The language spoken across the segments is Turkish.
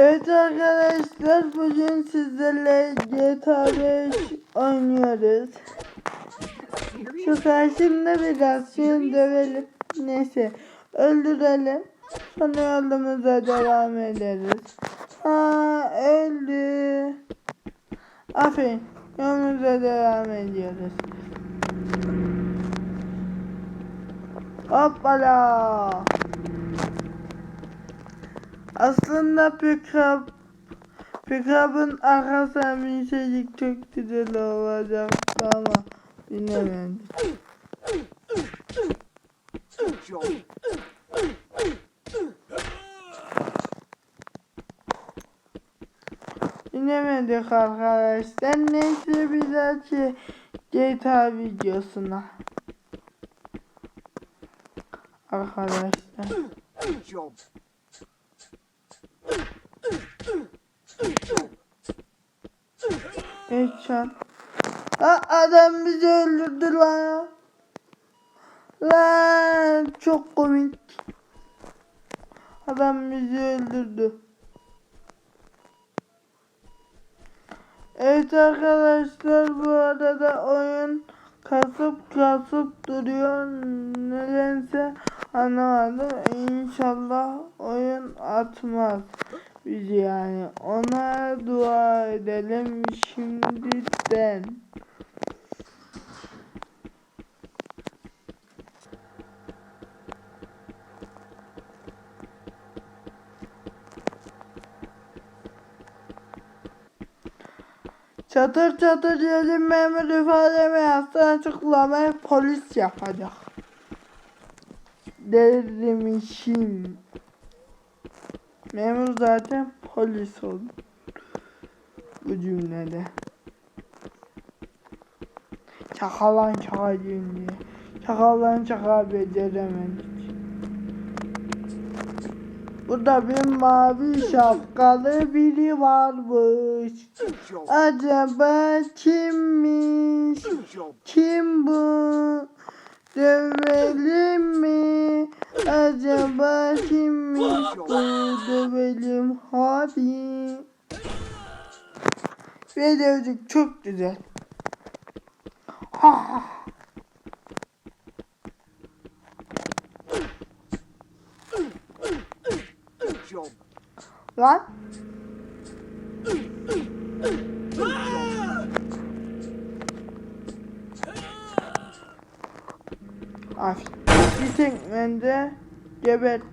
Evet arkadaşlar bugün sizlerle GTA 5 oynuyoruz. Şu karşımda biraz şunu dövelim. Neyse öldürelim. Sonra yolumuza devam ederiz. Ha öldü. Aferin yolumuza devam ediyoruz. Hoppala. Aslında pick-up pick-up'ın arkasına binseydik çok güzel olacaktı ama binemedim. Binemedik arkadaşlar. Neyse bir dahaki GTA videosuna. Arkadaşlar. Headshot. Ha adam bizi öldürdü lan. Lan çok komik. Adam bizi öldürdü. Evet arkadaşlar bu arada oyun kasıp kasıp duruyor. Nedense anlamadım. İnşallah oyun atmaz yani. Ona dua edelim şimdiden. Çatır çatır yedim memur ifademi yazsın açıklamayı polis yapacak. Dermişim. Memur zaten polis oldu. Bu cümlede. Çakalan çakacığım diye. Çakalan çaka beceremedik. Burada bir mavi şapkalı biri varmış. Acaba kimmiş? Kim bu? Dövelim mi? Acaba kimmiş bu? Dövelim hadi. Ve çok güzel. Ha. Lan. Ay. Tekmende geberttik.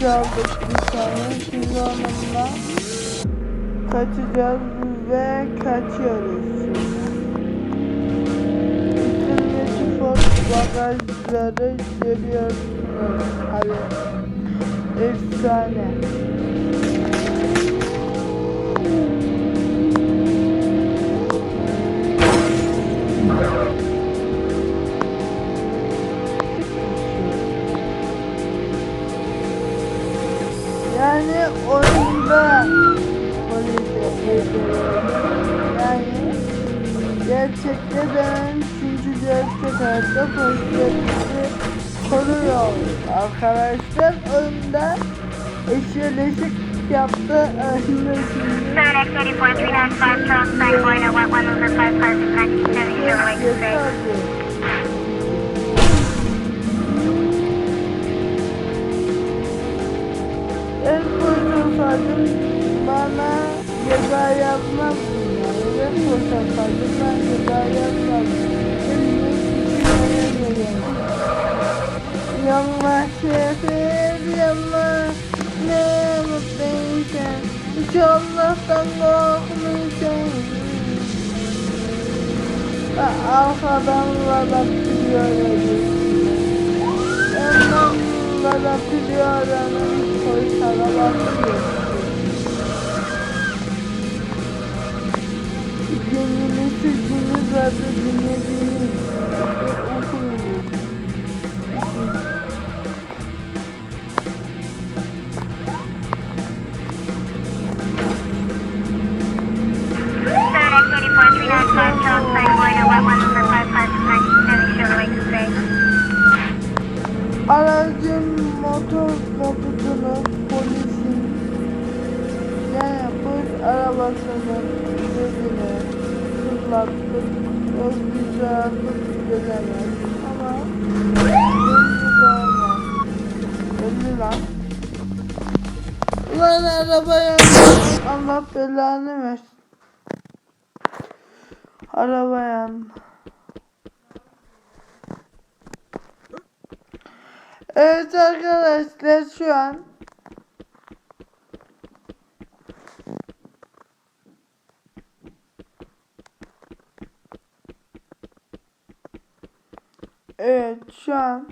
Çaldık bir tane. Şimdi onunla kaçacağız ve kaçıyoruz. Bagajları görüyorsunuz. Hadi. Efsane. Yani oyunda polise yani gerçekte dönen çünkü gerçek hayatta polisler bizi koruyor. Arkadaşlar oyunda eşyaleşik yaptı. Yeterli. En fırsatım bana ceza yapmaz yani. En fırsatım ben ceza yapmaz. Gelin. Yallah şefir yallah. Ne mutluysan Hiç Allah'tan korkmuşsan Arkadan valla biliyorum. Ondan da biliyorum. Koysana bakıyor Günümüzü günü zaten dinlediğimiz Bize artık gelemez. Ama. Belli lan. Ulan arabaya Allah belanı versin. Araba yandı. Evet arkadaşlar şu an Evet şu an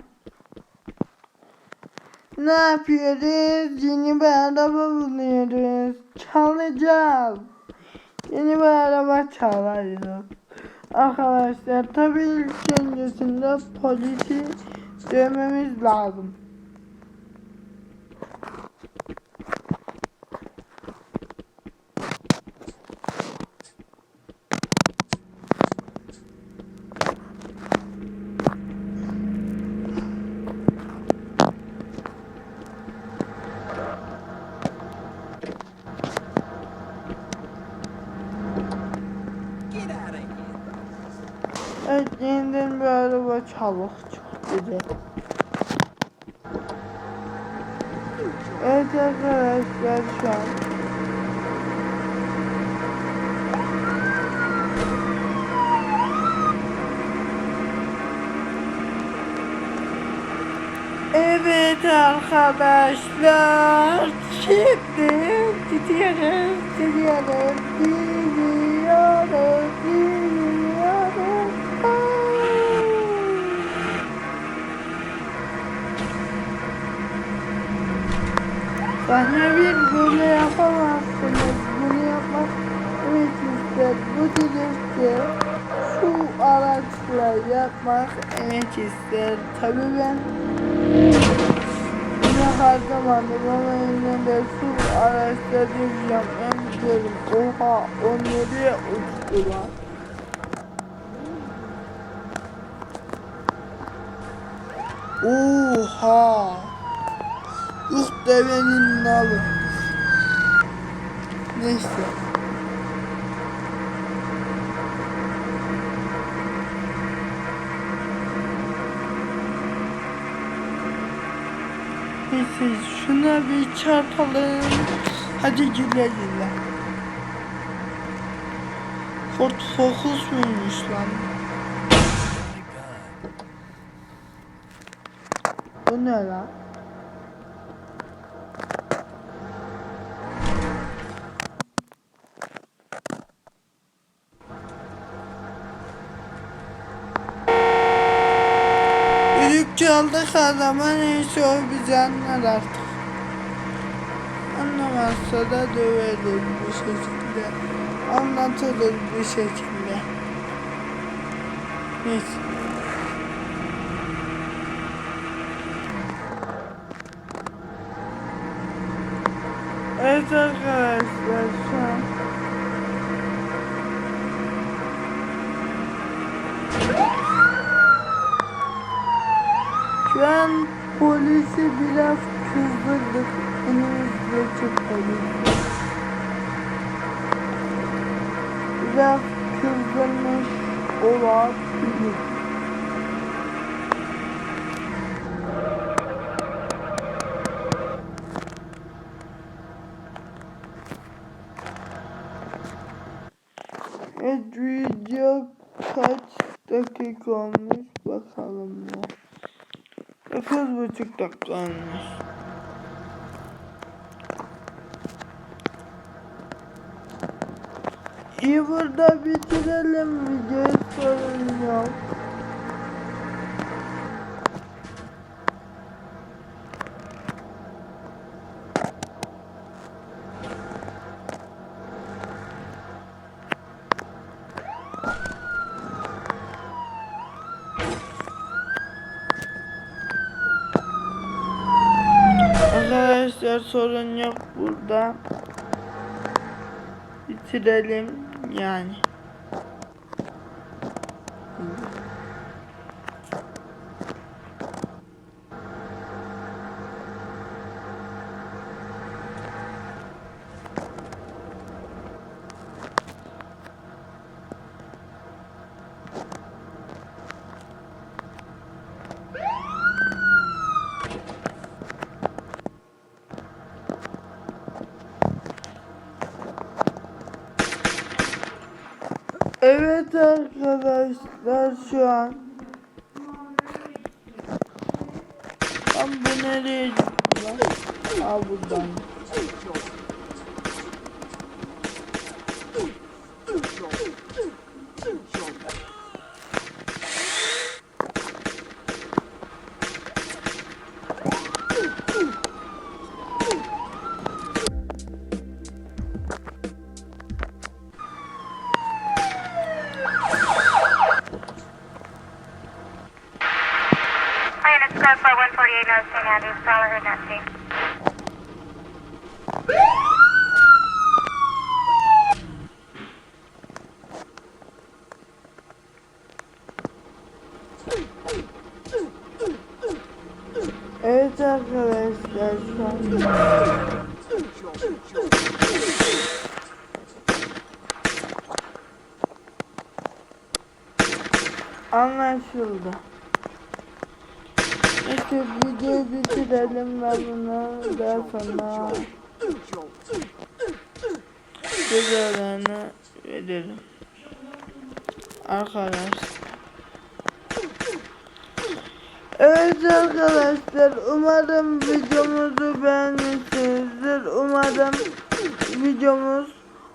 ne yapıyoruz? Yeni bir araba buluyoruz. Çalacağız. Yeni bir araba çalarız. Arkadaşlar tabii ilk öncesinde polisi dövmemiz lazım. Evet yeniden bir araba çalık çıktı. Evet arkadaşlar şu an Evet arkadaşlar şimdi gidiyoruz gidiyoruz gidiyoruz gidiyoruz Sahne bir böyle yapamazsınız bunu yapmak evet ister bu dilekte şu araçla yapmak evet ister tabi ben Yine harcamadım ama yine de şu araçta diyeceğim en güzelim. Oha o nereye uçtu lan? Oha! Devenin nalı. Neyse. Neyse şuna bir çarpalım. Hadi güle güle. Ford Focus muymuş lan? Bu ne lan? Çaldık adama neyse o bizi anlar artık. Anlamazsa da döveriz bir şekilde. Anlatılır bir şekilde. Neyse. Evet arkadaşlar şu an polisi biraz kızdırdık. Önümüzdeki polisi. Biraz kızdırmış olabilir. Evet video kaç dakika olmuş bakalım ya. Dokuz buçuk dakika olmuş. İyi burada bitirelim videoyu sorun yok. Sorun yok burada. Bitirelim yani. Evet arkadaşlar şu an Lan bu nereye lan? Aa buradan. Evet arkadaşlar şu an Anlaşıldı. İşte videoyu bitirelim ve bunu daha sonra cezalarını verelim. Arkadaşlar. Evet arkadaşlar umarım videomuzu beğenmişsinizdir. Umarım videomuz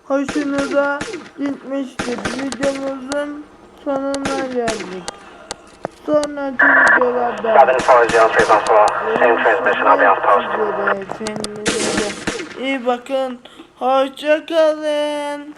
hoşunuza gitmiştir. Videomuzun sonuna geldik. Sonraki videolarda Robin 403 Buffalo. Same transmission, I'll be off post. Kendinize iyi bakın. Hoşça kalın.